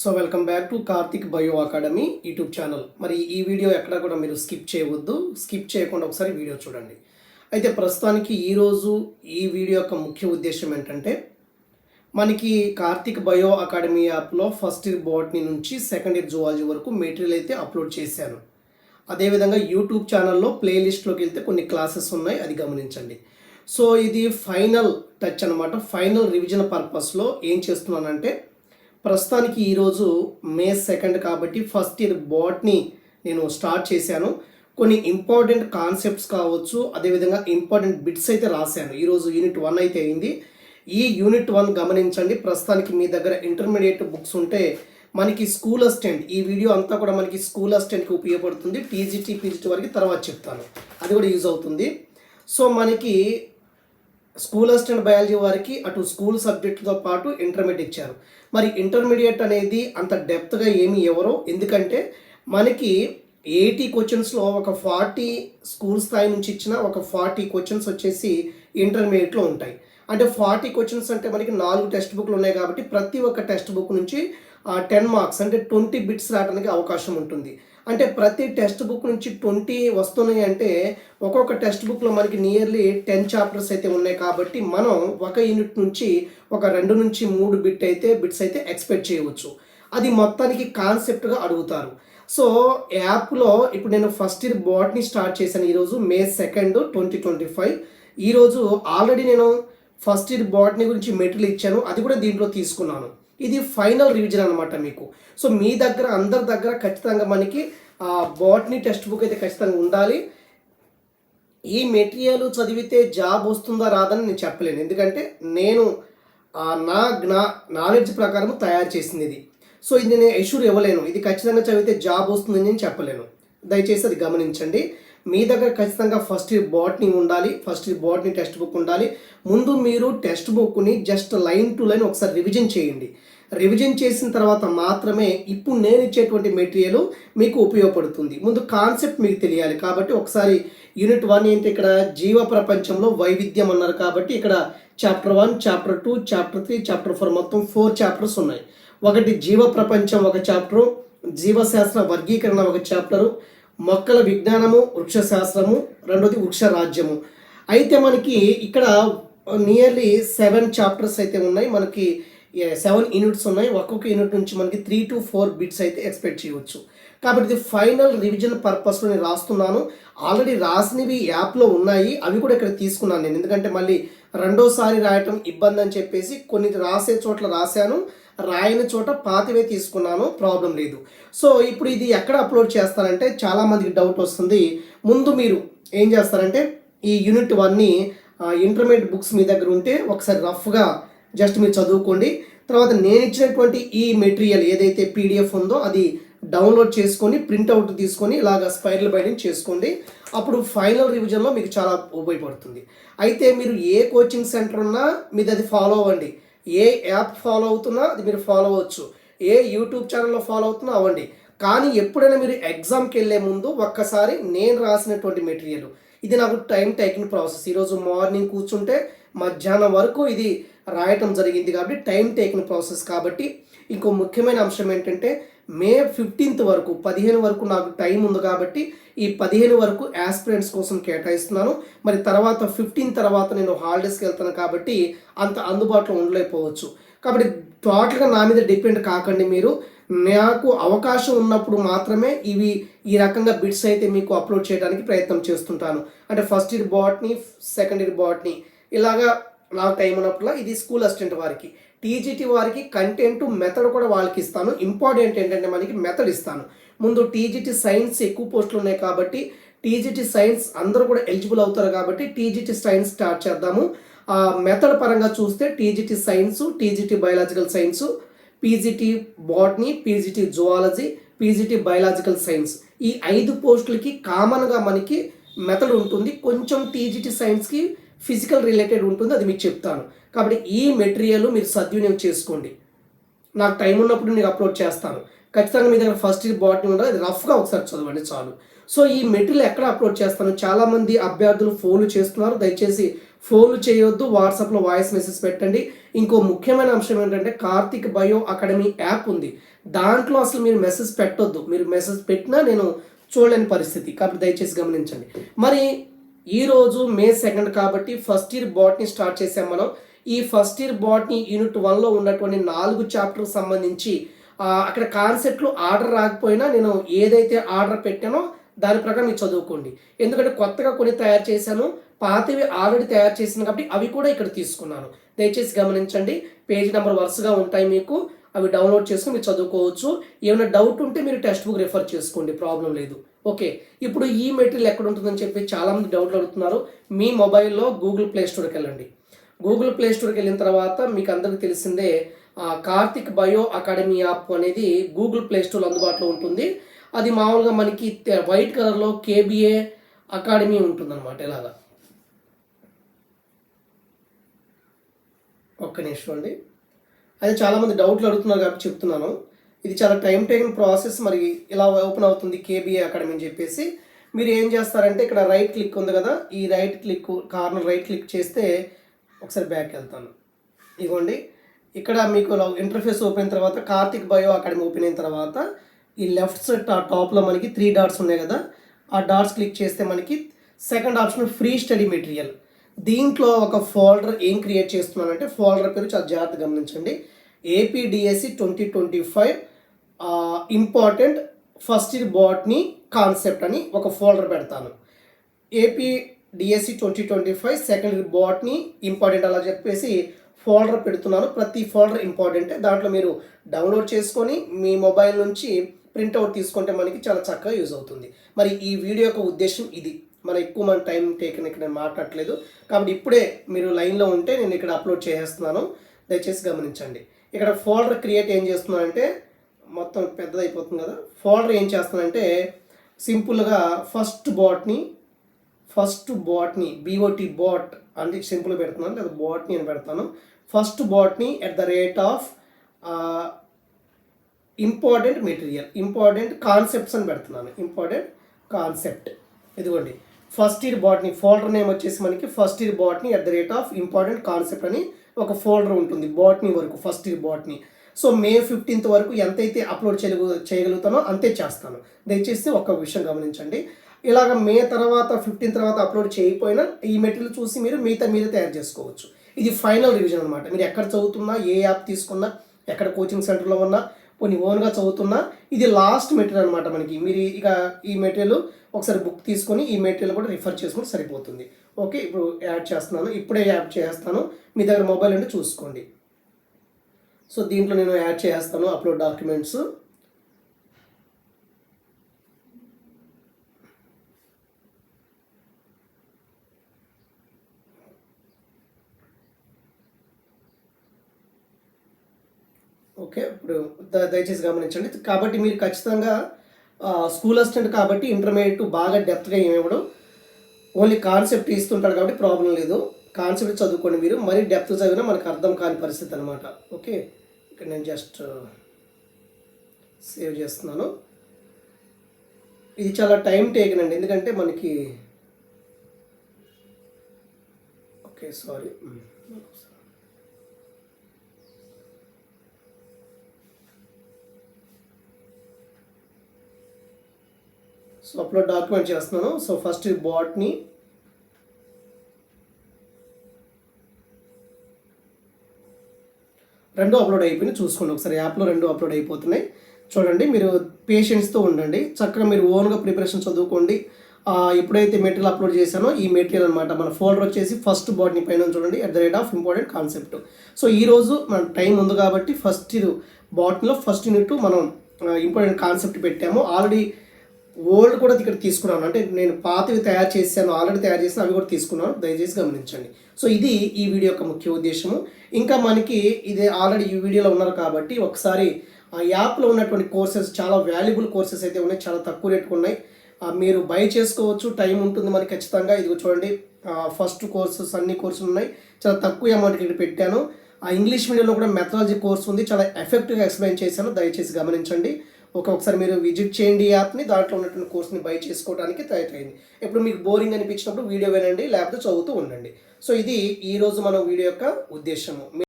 So welcome back to Karthik bio academy YouTube channel. మరి ఈ video ఎక్కడ కూడా మీరు స్కిప్ చేయవద్దు. స్కిప్ చేయకుండా ఒకసారి వీడియో చూడండి. అయితే ప్రస్తుతానికి ఈరోజు ఈ వీడియో యొక్క ముఖ్య ఉద్దేశం ఏంటంటే మనకి కార్తిక్ బయో అకాడమీ యాప్లో ఫస్ట్ ఇయర్ బాటనీ నుంచి సెకండ్ ఇయర్ జువాలజీ వరకు మెటీరియల్ అయితే అప్లోడ్ చేశాను అదేవిధంగా యూట్యూబ్ ఛానల్లో ప్లేలిస్ట్లోకి వెళ్తే కొన్ని క్లాసెస్ ఉన్నాయి అది గమనించండి. సో ఇది ఫైనల్ టచ్ అనమాట ఫైనల్ రివిజన్ పర్పస్లో ఏం చేస్తున్నానంటే ప్రస్తుతానికి ఈరోజు మే సెకండ్ కాబట్టి ఫస్ట్ ఇయర్ బాట్ని నేను స్టార్ట్ చేశాను. కొన్ని ఇంపార్టెంట్ కాన్సెప్ట్స్ కావచ్చు అదేవిధంగా ఇంపార్టెంట్ బిట్స్ అయితే రాశాను. ఈరోజు యూనిట్ వన్ అయితే అయింది. ఈ యూనిట్ వన్ గమనించండి. ప్రస్తుతానికి మీ దగ్గర ఇంటర్మీడియట్ బుక్స్ ఉంటే మనకి స్కూల్ అసిస్టెంట్ ఈ వీడియో అంతా కూడా మనకి స్కూల్ అసిస్టెంట్కి ఉపయోగపడుతుంది. టీజీటీ పీజీటీ వరకు తర్వాత చెప్తాను. అది కూడా యూజ్ అవుతుంది. సో మనకి స్కూల్ అసిస్టెంట్ బయాలజీ వారికి అటు స్కూల్ సబ్జెక్టుతో పాటు ఇంటర్మీడియట్ ఇచ్చారు. మరి ఇంటర్మీడియట్ అనేది అంత డెప్త్గా ఏమి ఎవరో ఎందుకంటే మనకి ఎయిటీ క్వశ్చన్స్లో ఒక ఫార్టీ స్కూల్ స్థాయి నుంచి ఇచ్చిన ఒక ఫార్టీ క్వశ్చన్స్ వచ్చేసి ఇంటర్మీడియట్లో ఉంటాయి. అంటే ఫార్టీ క్వశ్చన్స్ అంటే మనకి నాలుగు టెక్స్ట్ బుక్లు ఉన్నాయి కాబట్టి ప్రతి ఒక్క టెక్స్ట్ బుక్ నుంచి టెన్ మార్క్స్ అంటే ట్వంటీ బిట్స్ రావడానికి అవకాశం ఉంటుంది. అంటే ప్రతి టెక్స్ట్ బుక్ నుంచి ట్వంటీ వస్తున్నాయి అంటే ఒక్కొక్క టెక్స్ట్ బుక్లో మనకి నియర్లీ టెన్ చాప్టర్స్ అయితే ఉన్నాయి కాబట్టి మనం ఒక యూనిట్ నుంచి ఒక రెండు నుంచి మూడు బిట్ అయితే బిట్స్ అయితే ఎక్స్పెక్ట్ చేయవచ్చు. అది మొత్తానికి కాన్సెప్ట్గా అడుగుతారు. సో యాప్లో ఇప్పుడు నేను ఫస్ట్ ఇయర్ బాట్ని స్టార్ట్ చేశాను ఈరోజు May second twenty twenty five ఈరోజు ఆల్రెడీ నేను ఫస్ట్ ఇయర్ బాట్ని గురించి మెటీరియల్ ఇచ్చాను అది కూడా దీంట్లో తీసుకున్నాను. ఇది ఫైనల్ రివిజన్ అనమాట మీకు. సో మీ దగ్గర అందరి దగ్గర ఖచ్చితంగా మనకి బాటనీ టెక్స్ట్ బుక్ అయితే ఖచ్చితంగా ఉండాలి. ఈ మెటీరియల్ చదివితే జాబ్ వస్తుందా రాదని నేను చెప్పలేను. ఎందుకంటే నేను నా జ్ఞా నాలెడ్జ్ ప్రకారం తయారు చేసింది ఇది. సో ఇది నేను ఎష్యూర్ ఇవ్వలేను. ఇది ఖచ్చితంగా చదివితే జాబ్ వస్తుందని నేను చెప్పలేను. దయచేసి అది గమనించండి. మీ దగ్గర ఖచ్చితంగా ఫస్ట్ ఇయర్ బాట్ని ఉండాలి first year botany text book ఉండాలి. ముందు మీరు టెక్స్ట్ బుక్ని జస్ట్ లైన్ టు లైన్ ఒకసారి రివిజన్ చేయండి. రివిజన్ చేసిన తర్వాత మాత్రమే ఇప్పుడు నేను ఇచ్చేటువంటి మెటీరియల్ మీకు ఉపయోగపడుతుంది. ముందు కాన్సెప్ట్ మీకు తెలియాలి. కాబట్టి ఒకసారి యూనిట్ వన్ ఏంటి? ఇక్కడ జీవ ప్రపంచంలో వైవిధ్యం అన్నారు కాబట్టి ఇక్కడ chapter one chapter two chapter three chapter four మొత్తం ఫోర్ చాప్టర్స్ ఉన్నాయి. ఒకటి జీవ ప్రపంచం ఒక చాప్టరు జీవశాస్త్ర వర్గీకరణ ఒక చాప్టరు మొక్కల విజ్ఞానము వృక్షశాస్త్రము రెండోది వృక్ష రాజ్యము అయితే మనకి ఇక్కడ నియర్లీ సెవెన్ చాప్టర్స్ అయితే ఉన్నాయి. మనకి సెవెన్ యూనిట్స్ ఉన్నాయి. ఒక్కొక్క యూనిట్ నుంచి మనకి త్రీ టు ఫోర్ బిట్స్ అయితే ఎక్స్పెక్ట్ చేయవచ్చు. కాబట్టి ఇది ఫైనల్ రివిజన్ పర్పస్లో నేను రాస్తున్నాను. ఆల్రెడీ రాసినవి యాప్లో ఉన్నాయి. అవి కూడా ఇక్కడ తీసుకున్నాను నేను. ఎందుకంటే మళ్ళీ రెండోసారి రాయటం ఇబ్బంది అని చెప్పేసి కొన్ని రాసే చోట్ల రాశాను. రాయని చోట పాతవే తీసుకున్నాను ప్రాబ్లం లేదు. సో ఇప్పుడు ఇది ఎక్కడ అప్లోడ్ చేస్తానంటే చాలామందికి డౌట్ వస్తుంది. ముందు మీరు ఏం చేస్తారంటే ఈ యూనిట్ వన్ని ఇంటర్మీడియట్ బుక్స్ మీ దగ్గర ఉంటే ఒకసారి రఫ్గా జస్ట్ మీరు చదువుకోండి. తర్వాత నేను ఇచ్చినటువంటి ఈ మెటీరియల్ ఏదైతే పీడిఎఫ్ ఉందో అది డౌన్లోడ్ చేసుకొని ప్రింట్అవుట్ తీసుకొని ఇలాగ స్పైరల్ బైండింగ్ చేసుకోండి. అప్పుడు ఫైనల్ రివిజన్లో మీకు చాలా ఉపయోగపడుతుంది. అయితే మీరు ఏ కోచింగ్ సెంటర్ ఉన్నా మీది అది ఫాలో అవ్వండి. ఏ యాప్ ఫాలో అవుతున్నా అది మీరు ఫాలో అవ్వచ్చు. ఏ యూట్యూబ్ ఛానల్లో ఫాలో అవుతున్నా అవ్వండి. కానీ ఎప్పుడైనా మీరు ఎగ్జామ్కి వెళ్ళే ముందు ఒక్కసారి నేను రాసినటువంటి మెటీరియల్. ఇది నాకు టైం టేకింగ్ ప్రాసెస్. ఈరోజు మార్నింగ్ కూర్చుంటే మధ్యాహ్నం వరకు ఇది రాయటం జరిగింది కాబట్టి టైం టేకింగ్ ప్రాసెస్ కాబట్టి ఇంకో ముఖ్యమైన అంశం ఏంటంటే మే ఫిఫ్టీన్త్ వరకు పదిహేను వరకు నాకు టైం ఉంది కాబట్టి ఈ పదిహేను వరకు యాస్పిరెంట్స్ కోసం కేటాయిస్తున్నాను. మరి తర్వాత ఫిఫ్టీన్ తర్వాత నేను హాలిడేస్కి వెళ్తాను కాబట్టి అంత అందుబాటులో ఉండలేకపోవచ్చు. కాబట్టి టోటల్గా నా మీద డిపెండ్ కాకండి మీరు. నాకు అవకాశం ఉన్నప్పుడు మాత్రమే ఇవి ఈ రకంగా బిట్స్ అయితే మీకు అప్లోడ్ చేయడానికి ప్రయత్నం చేస్తుంటాను. అంటే first year botany second year botany ఇలాగా నాకు టైం ఉన్నప్పుడు ఇది స్కూల్ అసిస్టెంట్ వారికి. టీజీటీ వారికి కంటెంట్ మెథడ్ కూడా వాళ్ళకి ఇస్తాను. ఇంపార్టెంట్ ఏంటంటే మనకి మెథడ్ ఇస్తాను. ముందు టీజీటీ సైన్స్ ఎక్కువ పోస్టులు ఉన్నాయి కాబట్టి టీజీటీ సైన్స్ అందరూ కూడా ఎలిజిబుల్ అవుతారు కాబట్టి టీజీటీ సైన్స్ స్టార్ట్ చేద్దాము. ఆ మెథడ్ పరంగా చూస్తే TGT science TGT biological science PGT botany PGT zoology PGT biological science. ఈ ఐదు పోస్టులకి కామన్గా మనకి మెథడ్ ఉంటుంది. కొంచెం టీజీటీ సైన్స్కి ఫిజికల్ రిలేటెడ్ ఉంటుంది అది మీకు చెప్తాను. కాబట్టి ఈ మెటీరియల్ మీరు సద్వినియోగం చేసుకోండి. నాకు టైం ఉన్నప్పుడు నేను అప్లోడ్ చేస్తాను. ఖచ్చితంగా మీ దగ్గర ఫస్ట్ ఇయర్ బాటిల్ ఉండాలి అది రఫ్గా ఒకసారి చదవండి చాలు. సో ఈ మెటీరియల్ ఎక్కడ అప్లోడ్ చేస్తాను? చాలామంది అభ్యర్థులు ఫోన్లు చేస్తున్నారు. దయచేసి ఫోన్లు చేయొద్దు వాట్సాప్లో వాయిస్ మెసేజ్ పెట్టండి. ఇంకో ముఖ్యమైన అంశం ఏంటంటే కార్తిక్ బయో అకాడమీ యాప్ ఉంది. దాంట్లో అసలు మీరు మెసేజ్ పెట్టొద్దు. మీరు మెసేజ్ పెట్టినా నేను చూడలేని పరిస్థితి. కాబట్టి దయచేసి గమనించండి. మరి ఈరోజు మే సెకండ్ కాబట్టి ఫస్ట్ ఇయర్ బాట్ని స్టార్ట్ చేసాం మనం. ఈ ఫస్ట్ ఇయర్ బాట్ని యూనిట్ వన్లో ఉన్నటువంటి నాలుగు చాప్టర్కి సంబంధించి అక్కడ కాన్సెప్ట్లు ఆర్డర్ రాకపోయినా నేను ఏదైతే ఆర్డర్ పెట్టానో దాని ప్రకారం మీరు చదువుకోండి. ఎందుకంటే కొత్తగా కొన్ని తయారు చేశాను పాతవి ఆల్రెడీ తయారు చేసింది కాబట్టి అవి కూడా ఇక్కడ తీసుకున్నాను. దయచేసి గమనించండి పేజ్ నెంబర్ వరుసగా ఉంటాయి మీకు అవి డౌన్లోడ్ చేసుకుని మీరు చదువుకోవచ్చు. ఏమైనా డౌట్ ఉంటే మీరు టెక్స్ట్ బుక్ రిఫర్ చేసుకోండి ప్రాబ్లం లేదు. ఓకే ఇప్పుడు ఈ మెటీరియల్ ఎక్కడ ఉంటుందని చెప్పి చాలామంది డౌట్లు అడుగుతున్నారు. మీ మొబైల్లో గూగుల్ ప్లే స్టోర్కి వెళ్ళండి. గూగుల్ ప్లే స్టోర్కి వెళ్ళిన తర్వాత మీకు అందరికీ తెలిసిందే కార్తిక్ బయో అకాడమీ యాప్ అనేది గూగుల్ ప్లే స్టోర్లో అందుబాటులో ఉంటుంది. అది మామూలుగా మనకి వైట్ కలర్లో కేబిఏ అకాడమీ ఉంటుందన్నమాట ఇలాగా ఒక్క నిమిషం అండి. అయితే చాలామంది డౌట్లు అడుగుతున్నారు కాబట్టి చెప్తున్నాను. ఇది చాలా టైం టేకింగ్ ప్రాసెస్ మరి ఇలా ఓపెన్ అవుతుంది కేబిఏ అకాడమీ అని చెప్పేసి. మీరు ఏం చేస్తారంటే ఇక్కడ రైట్ క్లిక్ ఉంది కదా ఈ right click corner right click చేస్తే ఒకసారి బ్యాక్ వెళ్తాను. ఇదిగోండి ఇక్కడ మీకు ఇంటర్ఫేస్ ఓపెన్ అయిన తర్వాత కార్తిక్ బయో అకాడమీ ఓపెన్ అయిన తర్వాత ఈ లెఫ్ట్ సైడ్ టాప్లో మనకి త్రీ డాట్స్ ఉన్నాయి కదా ఆ డాట్స్ క్లిక్ చేస్తే మనకి second option free study material. దీంట్లో ఒక ఫోల్డర్ ఏం క్రియేట్ చేస్తున్నానంటే ఫోల్డర్ పేరు చాలా జాగ్రత్త గమనించండి. APDSC twenty twenty five important first year botany concept అని ఒక ఫోల్డర్ పెడతాను. AP DSC twenty twenty five second year botany important అలా చెప్పేసి ఫోల్డర్ పెడుతున్నాను. ప్రతి ఫోల్డర్ ఇంపార్టెంట్ దాంట్లో మీరు డౌన్లోడ్ చేసుకొని మీ మొబైల్ నుంచి ప్రింట్అవుట్ తీసుకుంటే మనకి చాలా చక్కగా యూజ్ అవుతుంది. మరి ఈ వీడియో యొక్క ఉద్దేశం ఇది. మన ఎక్కువ మన టైం టేకన్ ఇక్కడ నేను మాట్లాడట్లేదు. కాబట్టి ఇప్పుడే మీరు లైన్లో ఉంటే నేను ఇక్కడ అప్లోడ్ చేసేస్తున్నాను దయచేసి గమనించండి. ఇక్కడ ఫోల్డర్ క్రియేట్ ఏం చేస్తున్నానంటే మొత్తం పెద్దదైపోతుంది కదా. ఫోల్డర్ ఏం చేస్తానంటే సింపుల్గా first botany first botany BOT bot అంటే సింపుల్ పెడుతున్నాను లేదా బాట్ని అని పెడతాను. First botany at the rate of important material important concepts అని పెడుతున్నాను. ఇంపార్టెంట్ కాన్సెప్ట్ ఇదిగోండి. First year botany folder name వచ్చేసి మనకి first year botany at the rate of important concept అని ఒక ఫోల్డర్ ఉంటుంది బాట్ని వరకు first year botany. So May fifteenth వరకు ఎంతైతే అప్లోడ్ చేయగ చేయగలుగుతానో అంతే చేస్తాను. దయచేసి ఒక విషయం గమనించండి. ఇలాగ మే తర్వాత ఫిఫ్టీన్ తర్వాత అప్లోడ్ చేయకపోయినా ఈ మెటీరియల్ చూసి మీరు మిగతా మీరే తయారు చేసుకోవచ్చు. ఇది ఫైనల్ రివిజన్ అనమాట మీరు ఎక్కడ చదువుతున్నా ఏ యాప్ తీసుకున్నా ఎక్కడ కోచింగ్ సెంటర్లో ఉన్నా కొన్ని ఓన్గా చదువుతున్నా ఇది లాస్ట్ మెటీరియల్ అనమాట మనకి. మీరు ఇక ఈ మెటీరియల్ ఒకసారి బుక్ తీసుకొని ఈ మెటీరియల్ కూడా రిఫర్ చేసుకుంటే సరిపోతుంది. ఓకే ఇప్పుడు యాడ్ చేస్తున్నాను. ఇప్పుడే యాడ్ చేస్తాను. మీ దగ్గర మొబైల్ అంటే చూసుకోండి. సో దీంట్లో నేను యాడ్ చేస్తాను అప్లోడ్ డాక్యుమెంట్స్. ఓకే ఇప్పుడు దయచేసి గమనించండి. కాబట్టి మీరు ఖచ్చితంగా స్కూల్ అసిస్టెంట్ కాబట్టి ఇంటర్మీడియట్ బాగా డెప్త్గా ఏమి ఇవ్వడం. ఓన్లీ కాన్సెప్ట్ ఇస్తుంటాడు కాబట్టి ప్రాబ్లం లేదు. కాన్సెప్ట్ చదువుకోండి మీరు. మరీ డెప్త్ చదివినా మనకు అర్థం కాని పరిస్థితి అనమాట ఓకే? ఇక్కడ నేను జస్ట్ సేవ్ uh, చేస్తున్నాను. ఇది చాలా టైం టేకన్ అండి. ఎందుకంటే మనకి okay sorry so upload document చేస్తున్నాను. సో ఫస్ట్ బాట్ని రెండు అప్లోడ్ అయిపోయినాయి. చూసుకోండి ఒకసారి. యాప్లో రెండు అప్లోడ్ అయిపోతున్నాయి. చూడండి మీరు పేషెన్స్తో ఉండండి. చక్కగా మీరు ఓన్గా ప్రిపరేషన్ చదువుకోండి. ఎప్పుడైతే మెటీరియల్ అప్లోడ్ చేశానో ఈ మెటీరియల్ అనమాట మన ఫోల్డర్ వచ్చేసి ఫస్ట్ బాట్ని పైన చూడండి. At the rate of important concept so ఈ రోజు మన టైం ఉంది కాబట్టి ఫస్ట్ బాటిల్లో ఫస్ట్ యూనిట్ మనం ఇంపార్టెంట్ కాన్సెప్ట్ పెట్టాము. ఆల్రెడీ ఓల్డ్ కూడా ఇక్కడ తీసుకున్నాను. అంటే నేను పాతవి తయారు చేశాను ఆల్రెడీ తయారు చేసిన అవి కూడా తీసుకున్నాను. దయచేసి గమనించండి. సో ఇది ఈ వీడియో యొక్క ముఖ్య ఉద్దేశము. ఇంకా మనకి ఇది ఆల్రెడీ ఈ వీడియోలో ఉన్నారు కాబట్టి ఒకసారి ఆ యాప్లో ఉన్నటువంటి కోర్సెస్ చాలా వాల్యుబుల్ కోర్సెస్ అయితే ఉన్నాయి చాలా తక్కువ రేటుకు ఉన్నాయి. మీరు బై చేసుకోవచ్చు టైం ఉంటుంది మనకి ఖచ్చితంగా. ఇదిగో చూడండి ఫస్ట్ కోర్సెస్ అన్ని కోర్సులు ఉన్నాయి. చాలా తక్కువ అమౌంట్కి ఇక్కడ పెట్టాను. ఆ ఇంగ్లీష్ మీడియంలో కూడా మెథడాలజీ కోర్స్ ఉంది. చాలా ఎఫెక్టివ్గా ఎక్స్ప్లెయిన్ చేశాను. దయచేసి గమనించండి. ఒక ఒకసారి మీరు విజిట్ చేయండి ఈ యాప్ని దాంట్లో ఉన్నటువంటి కోర్స్ని బై చేసుకోవడానికి తయారైంది. ఇప్పుడు మీకు బోరింగ్ అనిపించినప్పుడు వీడియో వినండి లేకపోతే చదువుతూ ఉండండి. సో ఇది ఈరోజు మన వీడియో యొక్క ఉద్దేశము.